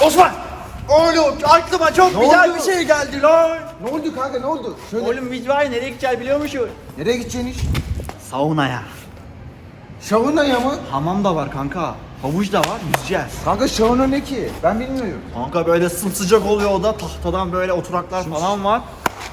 Osman! Oğlum aklıma çok Ne güzel oldu? bir şey geldi lan. Ne oldu kanka ne oldu? Söyle. Oğlum biz var ya nereye gideceğiz biliyor musun? Nereye gideceksin iş? Saunaya. Şavunaya mı? Hamam da var kanka. Havuç da var yüzeceğiz. Kanka şavuna ne ki? Ben bilmiyorum. Kanka böyle sımsıcak oluyor o da tahtadan böyle oturaklar falan var.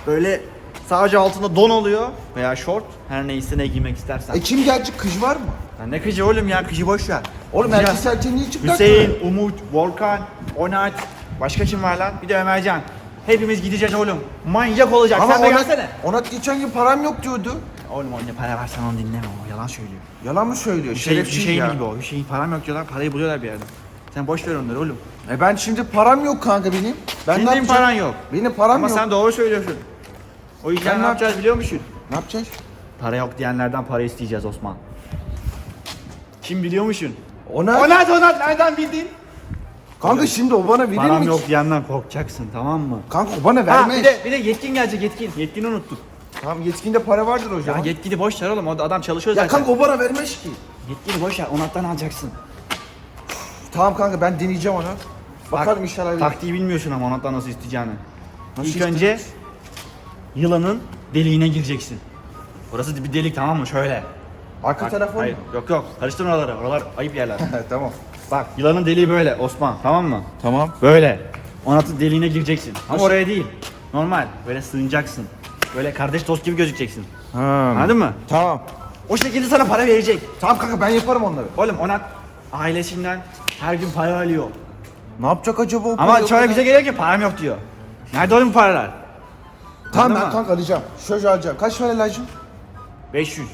Böyle sadece altında don oluyor veya şort her neyse ne giymek istersen. E kim gelecek? Kız var mı? Ya ne kıcı oğlum ya kıcı boş ver. Oğlum Gideceğiz. erkek serçe niye çıplak? Hüseyin, Umut, Volkan, Onat, başka kim var lan? Bir de Ömercan. Hepimiz gideceğiz oğlum. Manyak olacak. Ama Sen de gelsene. ona geçen gün param yok diyordu. Oğlum o ne para versen onu dinleme o yalan söylüyor. Yalan mı söylüyor? Hüseyin, Şerefsiz Hüseyin ya. gibi o. Hüseyin param yok diyorlar parayı buluyorlar bir yerden. Sen boş ver onları oğlum. E ben şimdi param yok kanka benim. Ben Senin ne yapacağım? paran yok. Benim param Ama yok. sen doğru söylüyorsun. O yüzden Ben ne ne yapacağız biliyor musun? Ne yapacağız? Para yok diyenlerden para isteyeceğiz Osman. Kim biliyor musun? Ona... Onat Onat nereden bildin? Kanka şimdi o bana verir Param mi? yok diyenden korkacaksın tamam mı? Kanka o bana Ha vermez. bir de, bir de yetkin gelecek yetkin. Yetkini unuttuk. Tamam yetkinde para vardır o Ya zaman. yetkili boş ver oğlum o adam çalışıyor Ya zaten. kanka o bana vermez ki. Yetkili boş ver onattan alacaksın. Tamam kanka ben deneyeceğim ona. Bakalım Tak- inşallah. verir. Taktiği bilmiyorsun ama onattan nasıl isteyeceğini. Nasıl İlk isteyeceğiz? önce yılanın deliğine gireceksin. Burası bir delik tamam mı? Şöyle. Arka Bak, tarafı hayır? Yok yok karıştırma oraları. Oralar ayıp yerler. He tamam. Bak yılanın deliği böyle Osman tamam mı? Tamam. Böyle. Onatın deliğine gireceksin. Ama Nasıl? oraya değil. Normal. Böyle sığınacaksın. Böyle kardeş dost gibi gözükeceksin. Ha. Anladın mı? Tamam. O şekilde sana para verecek. Tamam kanka ben yaparım onları. Oğlum Onat ailesinden her gün para alıyor. Ne yapacak acaba o Ama parayı bize geliyor ki param yok diyor. Nerede oğlum paralar? Tamam Anladın ben mı? kanka alacağım. Şöyle alacağım. Kaç para lazım? 500.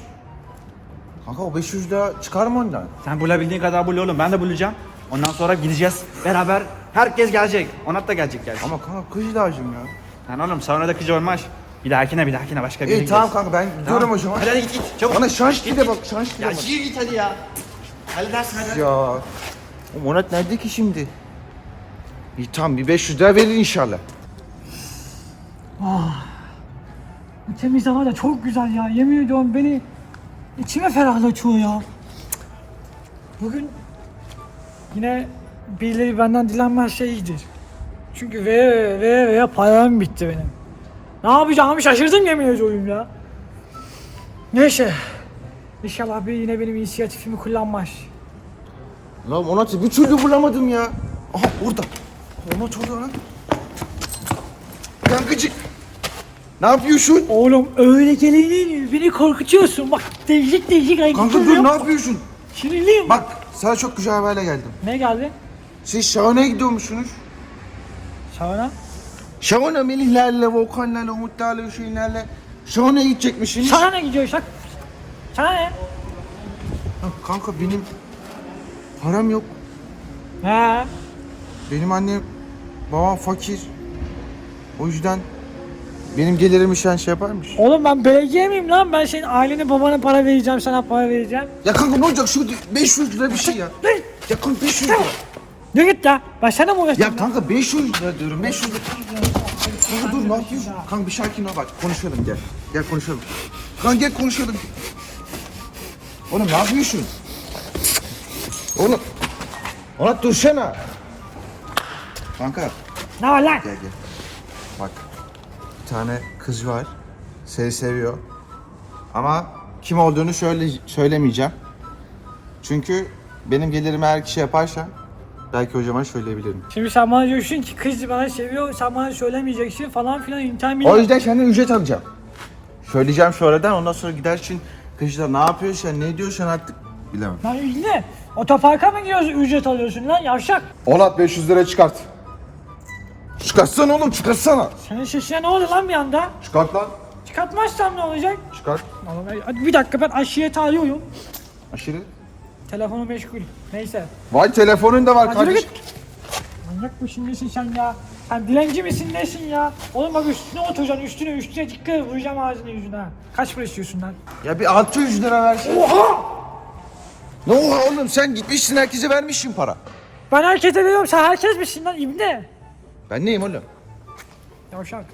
Kanka o 500 lira çıkar mı ondan? Sen bulabildiğin kadar bul oğlum. Ben de bulacağım. Ondan sonra gideceğiz beraber. Herkes gelecek. Onat da gelecek gerçi. Ama kanka kız lazım ya. Sen oğlum sonra da kıcı olmaz. Bir dahakine bir dahakine başka bir İyi tamam kanka ben gidiyorum o zaman. Hadi hadi git git çabuk. Bana şans dile bak şans dile Ya bak. şiir git hadi ya. Halledersin hadi. Ya. Oğlum Onat nerede ki şimdi? İyi tamam bir 500 lira verir inşallah. Bu temiz hava da çok güzel ya. Yemin ediyorum beni içime ferahlatıyor ya. Bugün yine birileri benden dilenmez şey iyidir. Çünkü ve ve ve param bitti benim. Ne yapacağımı şaşırdım yemin ediyorum ya. Neyse. İnşallah bir yine benim inisiyatifimi kullanmaz. Lan Onat'ı bir türlü bulamadım ya. Aha orada. Onat orada lan. Kankacık. Ne yapıyorsun? Oğlum öyle geleni beni korkutuyorsun. Bak değişik değişik Kanka hareketler dur ne yap. yapıyorsun? Sinirliyim. Bak sana çok güzel haberle geldim. Ne geldi? Siz Şahan'a gidiyormuşsunuz. Şahane. Şahan'a Melihlerle, Volkanlarla, Umutlarla, Hüseyinlerle Şahan'a gidecekmişsiniz. Sana ne gidiyor şak? Sana ne? Ha, Kanka benim param yok. He. Benim annem, babam fakir. O yüzden benim gelirimi sen şey yapar mısın? Oğlum ben belediye miyim lan? Ben senin ailene babana para vereceğim, sana para vereceğim. Ya kanka ne olacak şu 500 lira bir şey ya. Ne? Ya kanka 500 lira. Ne git ya? Ben sana mı uğraşacağım? Ya kanka 500 lira diyorum 500 lira. Kanka dur ne yapıyorsun? Kanka bir sakin ol bak konuşalım gel. Gel konuşalım. Kanka gel konuşalım. Oğlum ne yapıyorsun? Oğlum. Ona dursana. Kanka Ne var lan? gel gel. Bir tane kız var. Seni seviyor. Ama kim olduğunu söyle, söylemeyeceğim. Çünkü benim gelirimi her kişi yaparsa belki hocama söyleyebilirim. Şimdi sen bana diyorsun ki kız bana seviyor, sen bana söylemeyeceksin falan filan internet O yüzden senden ücret alacağım. Söyleyeceğim sonradan ondan sonra gidersin kızlar ne yapıyorsan ne diyorsan artık bilemem. Lan ne? Otoparka mı gidiyorsun ücret alıyorsun lan yavşak? Onat 500 lira çıkart. Çıkartsana oğlum çıkartsana. Senin sesine ne oldu lan bir anda? Çıkart lan. Çıkartmazsam ne olacak? Çıkart. Oğlum, hadi bir dakika ben aşireti arıyorum. Aşırı. Telefonu meşgul. Neyse. Vay telefonun da var Hadi yürü kardeşim. git. Manyak mısın nesin sen ya? Sen dilenci misin nesin ya? Oğlum bak üstüne oturacaksın üstüne üstüne dikkat et vuracağım ağzını yüzüne. ha. Kaç para istiyorsun lan? Ya bir 600 lira versin. Oha! Ne oha oğlum sen gitmişsin herkese vermişsin para. Ben herkese veriyorum sen herkes misin lan ibne? Ben neyim oğlum? Yavşak.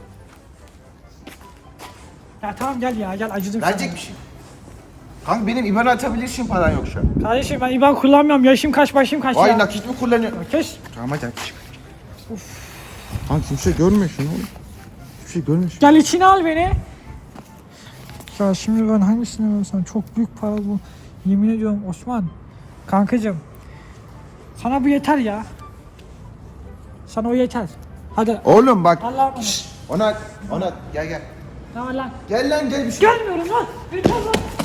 Ya tamam gel ya gel acıdım sana. Verecek bir şey. Kanka benim IBAN atabilirsin paran yoksa. Kardeşim ben IBAN kullanmıyorum yaşım kaç başım kaç Vay ya. nakit mi kullanıyor? Kes. Tamam hadi hadi çık. Lan kimse görmüyor şunu oğlum. Kimse görmüyor şunu. Gel içine al beni. Ya şimdi ben hangisini versem çok büyük para bu. Yemin ediyorum Osman. Kankacım. Sana bu yeter ya. Sana o yeter. Hadi. Oğlum bak. Şşş, Onat. Onat gel gel. Var lan? Gel lan gel bir şey. Gelmiyorum lan. Lan.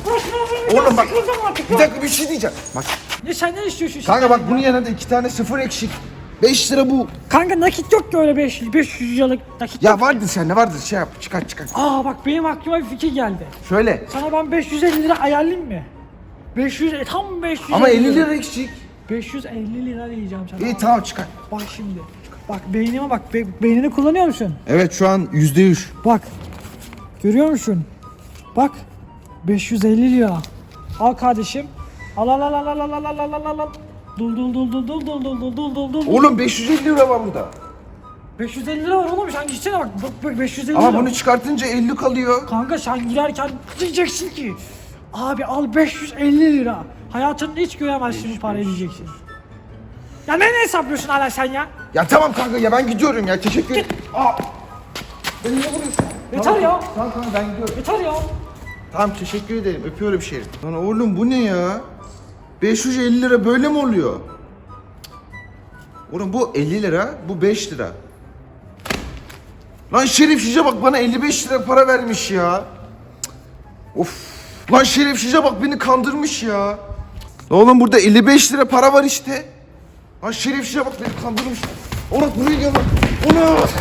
Uğraşma lan. Oğlum bak. Artık Bir dakika bir şey diyeceğim. Bak Ne sen ne istiyorsun kanka bak ya? bunun yanında iki tane sıfır eksik. 5 lira bu. Kanka nakit yok ki öyle 500 500 liralık nakit Ya yok. vardır sende vardır şey yap çıkar çıkar. Aa bak benim aklıma bir fikir geldi. Söyle. Sana ben 550 lira ayarlayayım mı? 500 e, tam 500 Ama 50 lira eksik. 550 lira diyeceğim sana. İyi tamam çıkar. Bak şimdi. Bak beynime bak. Be- beynini kullanıyor musun? Evet şu an yüzde yüz. Bak. Görüyor musun? Bak. 550 lira. Al kardeşim. Al al al al al al al al al al al. Dul dul dul dul dul dul dul dul dul dul dul. Oğlum 550 lira var burada. 550 lira var oğlum sen gitsene bak. Bak bak 550 Ama lira. bunu çıkartınca 50 kalıyor. Kanka sen girerken diyeceksin ki Abi al 550 lira. Hayatında hiç göremezsin bu parayı diyeceksin. Ya ne ne hesaplıyorsun hala sen ya? Ya tamam kanka ya ben gidiyorum ya teşekkür ederim. Aa. Beni niye vuruyorsun? Yeter ya. Tamam kanka ben gidiyorum. Yeter ya. Tamam teşekkür ederim öpüyorum şerif. Lan oğlum bu ne ya? 550 lira böyle mi oluyor? Oğlum bu 50 lira, bu 5 lira. Lan Şerif Şişe bak bana 55 lira para vermiş ya. Of. Lan Şerif Şişe bak beni kandırmış ya. Oğlum burada 55 lira para var işte. Lan Şerif Şişe bak beni kandırmış. Onat buraya gel lan. Onat.